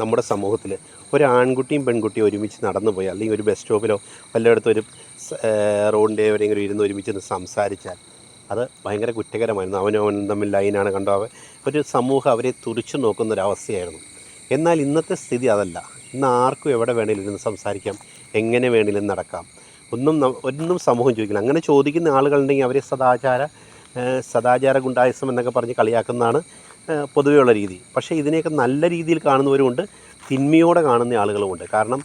നമ്മുടെ സമൂഹത്തിൽ ഒരു ആൺകുട്ടിയും പെൺകുട്ടിയും ഒരുമിച്ച് നടന്നു പോയി അല്ലെങ്കിൽ ഒരു ബസ് സ്റ്റോപ്പിലോ വല്ലയിടത്തും ഒരു റോഡിന്റെ എവിടെയെങ്കിലും ഇരുന്ന് ഒരുമിച്ച് സംസാരിച്ചാൽ അത് ഭയങ്കര കുറ്റകരമായിരുന്നു. അവനും അവനും തമ്മിൽ ലൈനാണ് കണ്ടോ അവ ഒരു സമൂഹം അവരെ തുറിച്ചു നോക്കുന്ന ഒരു അവസ്ഥയായിരുന്നു എന്നാൽ ഇന്നത്തെ സ്ഥിതി അതല്ല. ഇന്ന് ആർക്കും എവിടെ വേണമെങ്കിലും ഇരുന്ന് സംസാരിക്കാം എങ്ങനെ വേണമെങ്കിലും നടക്കാം. ഒന്നും ഒന്നും സമൂഹം ചോദിക്കില്ല. അങ്ങനെ ചോദിക്കുന്ന ആളുകളുണ്ടെങ്കിൽ അവരെ സദാചാര സദാചാര ഗുണ്ടായുസം എന്നൊക്കെ പറഞ്ഞ് കളിയാക്കുന്നതാണ് പൊതുവെയുള്ള രീതി. പക്ഷേ ഇതിനെയൊക്കെ നല്ല രീതിയിൽ കാണുന്നവരുമുണ്ട്. തിന്മയോടെ കാണുന്ന ആളുകളുമുണ്ട്. കാരണം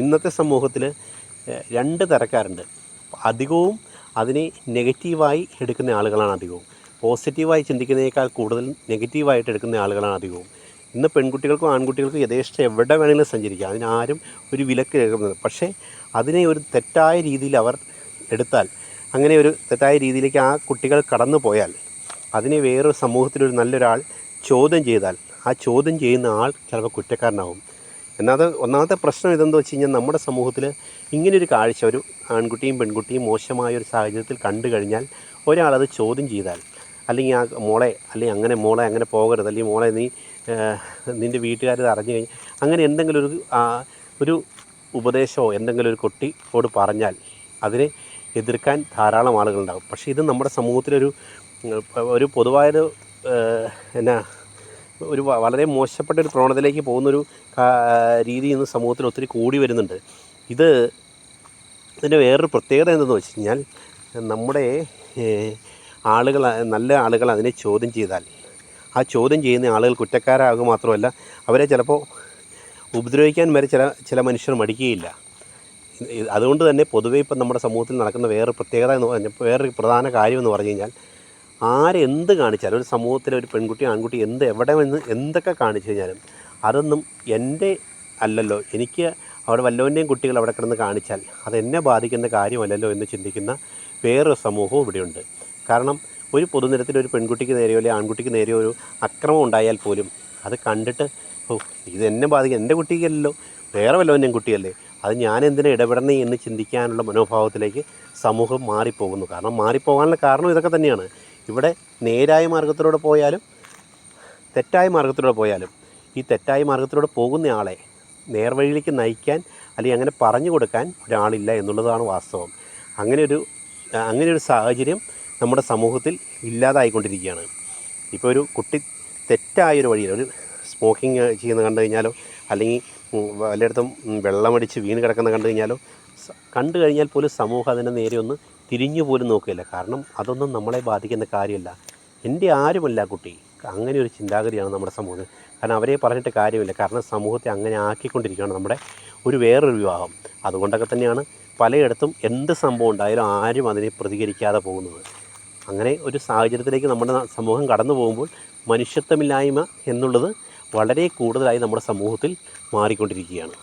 ഇന്നത്തെ സമൂഹത്തിൽ രണ്ട് തരക്കാരുണ്ട്. അധികവും അതിനെ നെഗറ്റീവായി എടുക്കുന്ന ആളുകളാണ് അധികവും. പോസിറ്റീവായി ചിന്തിക്കുന്നതിനേക്കാൾ കൂടുതൽ നെഗറ്റീവായിട്ട് എടുക്കുന്ന ആളുകളാണ് അധികവും. ഇന്ന് പെൺകുട്ടികൾക്കും ആൺകുട്ടികൾക്കും യഥേഷ്ടം എവിടെ വേണമെങ്കിലും സഞ്ചരിക്കാം. അതിനാരും ഒരു വിലക്ക് കേൾക്കുന്നത് പക്ഷേ അതിനെ ഒരു തെറ്റായ രീതിയിൽ അവർ എടുത്താൽ അങ്ങനെ ഒരു തെറ്റായ രീതിയിലേക്ക് ആ കുട്ടികൾ കടന്നു പോയാൽ അതിനെ വേറൊരു സമൂഹത്തിലൊരു നല്ലൊരാൾ ചോദ്യം ചെയ്താൽ ആ ചോദ്യം ചെയ്യുന്ന ആൾ ചിലപ്പോൾ കുറ്റക്കാരനാവും. എന്നാൽ ഒന്നാമത്തെ പ്രശ്നം ഇതെന്ന് വെച്ച് കഴിഞ്ഞാൽ നമ്മുടെ സമൂഹത്തിൽ ഇങ്ങനെയൊരു കാഴ്ച ഒരു ആൺകുട്ടിയും പെൺകുട്ടിയും മോശമായ ഒരു സാഹചര്യത്തിൽ കണ്ടു കഴിഞ്ഞാൽ ഒരാളത് ചോദ്യം ചെയ്താൽ അല്ലെങ്കിൽ ആ മോളെ അല്ലെങ്കിൽ അങ്ങനെ മോളെ അങ്ങനെ പോകരുത് അല്ലെങ്കിൽ മോളെ നീ നിന്റെ വീട്ടുകാരത് അറിഞ്ഞു കഴിഞ്ഞാൽ അങ്ങനെ എന്തെങ്കിലും ഒരു ഒരു ഉപദേശമോ എന്തെങ്കിലും ഒരു കുട്ടിയോട് പറഞ്ഞാൽ അതിനെ എതിർക്കാൻ ധാരാളം ആളുകളുണ്ടാകും. പക്ഷേ ഇത് നമ്മുടെ സമൂഹത്തിലൊരു ഒരു പൊതുവായൊരു എന്നാ ഒരു വളരെ മോശപ്പെട്ട ഒരു പ്രവണതയിലേക്ക് പോകുന്നൊരു രീതി ഇന്ന് സമൂഹത്തിൽ ഒത്തിരി കൂടി വരുന്നുണ്ട്. ഇത് ഇതിന്റെ വേറൊരു പ്രത്യേകത എന്തെന്ന് വെച്ച് കഴിഞ്ഞാൽ നമ്മുടെ ആളുകൾ നല്ല ആളുകൾ അതിനെ ചോദ്യം ചെയ്താൽ ആ ചോദ്യം ചെയ്യുന്ന ആളുകൾ കുറ്റക്കാരാകുക മാത്രമല്ല അവരെ ചിലപ്പോൾ ഉപദ്രവിക്കാൻ വരെ ചില ചില മനുഷ്യർ മടിക്കുകയില്ല. അതുകൊണ്ട് തന്നെ പൊതുവേ ഇപ്പം നമ്മുടെ സമൂഹത്തിൽ നടക്കുന്ന വേറൊരു പ്രത്യേകത എന്ന് പറഞ്ഞാൽ വേറൊരു പ്രധാന കാര്യമെന്ന് പറഞ്ഞു കഴിഞ്ഞാൽ ആരെന്ത് കാണിച്ചാലും ഒരു സമൂഹത്തിലെ ഒരു പെൺകുട്ടി ആൺകുട്ടി എന്ത് എവിടെ നിന്ന് എന്തൊക്കെ കാണിച്ചു കഴിഞ്ഞാലും അതൊന്നും എന്റെ അല്ലല്ലോ. എനിക്ക് അവിടെ വല്ലവന്റെയും കുട്ടികൾ അവിടെ കിടന്ന് കാണിച്ചാൽ അതെന്നെ ബാധിക്കുന്ന കാര്യമല്ലല്ലോ എന്ന് ചിന്തിക്കുന്ന വേറൊരു സമൂഹവും ഇവിടെയുണ്ട്. കാരണം ഒരു പൊതുനിരത്തിൽ ഒരു പെൺകുട്ടിക്ക് നേരെയോ അല്ലെങ്കിൽ ആൺകുട്ടിക്ക് നേരെയോ ഒരു അക്രമം ഉണ്ടായാൽ പോലും അത് കണ്ടിട്ട് ഓ ഇത് എന്നെ ബാധിക്കും എന്റെ കുട്ടിക്കല്ലല്ലോ വേറെ വല്ലവന്റെയും കുട്ടിയല്ലേ. അത് ഞാൻ എന്തിനാ ഇടപെടണേ എന്ന് ചിന്തിക്കാനുള്ള മനോഭാവത്തിലേക്ക് സമൂഹം മാറിപ്പോകുന്നു. കാരണം മാറിപ്പോകാനുള്ള കാരണം ഇതൊക്കെ തന്നെയാണ്. ഇവിടെ നേരായ മാർഗത്തിലൂടെ പോയാലും തെറ്റായ മാർഗത്തിലൂടെ പോയാലും ഈ തെറ്റായ മാർഗത്തിലൂടെ പോകുന്ന ആളെ നേർവഴിയിലേക്ക് നയിക്കാൻ അല്ലെങ്കിൽ അങ്ങനെ പറഞ്ഞു കൊടുക്കാൻ ഒരാളില്ല എന്നുള്ളതാണ് വാസ്തവം. അങ്ങനെ ഒരു അങ്ങനെ ഒരു സാഹചര്യം നമ്മുടെ സമൂഹത്തിൽ ഇല്ലാതായിക്കൊണ്ടിരിക്കുകയാണ്. ഇപ്പോൾ ഒരു കുട്ടി തെറ്റായൊരു വഴിയിൽ ഒരു സ്മോക്കിംഗ് ചെയ്യുന്ന കണ്ടു കഴിഞ്ഞാലോ അല്ലെങ്കിൽ വല്ലയിടത്തും വെള്ളമടിച്ച് വീണ് കിടക്കുന്ന കണ്ടു കഴിഞ്ഞാലോ കണ്ടു കഴിഞ്ഞാൽ പോലും സമൂഹം അതിനെ നേരെ ഒന്ന് തിരിഞ്ഞു പോലും നോക്കില്ല കാരണം അതൊന്നും നമ്മളെ ബാധിക്കുന്ന കാര്യമല്ല. എന്റെ ആരുമല്ല കുട്ടി. അങ്ങനെ ഒരു ചിന്താഗതിയാണ് നമ്മുടെ സമൂഹത്തിൽ. കാരണം അവരെ പറഞ്ഞിട്ട് കാര്യമില്ല. കാരണം സമൂഹത്തെ അങ്ങനെ ആക്കിക്കൊണ്ടിരിക്കുകയാണ് നമ്മുടെ ഒരു വേറൊരു വിവാഹം. അതുകൊണ്ടൊക്കെ തന്നെയാണ് പലയിടത്തും എന്ത് സംഭവം ഉണ്ടായാലും ആരും അതിനെ പ്രതികരിക്കാതെ പോകുന്നത്. അങ്ങനെ ഒരു സാഹചര്യത്തിലേക്ക് നമ്മുടെ സമൂഹം കടന്നു പോകുമ്പോൾ മനുഷ്യത്വമില്ലായ്മ എന്നുള്ളത് വളരെ കൂടുതലായി നമ്മുടെ സമൂഹത്തിൽ മാറിക്കൊണ്ടിരിക്കുകയാണ്.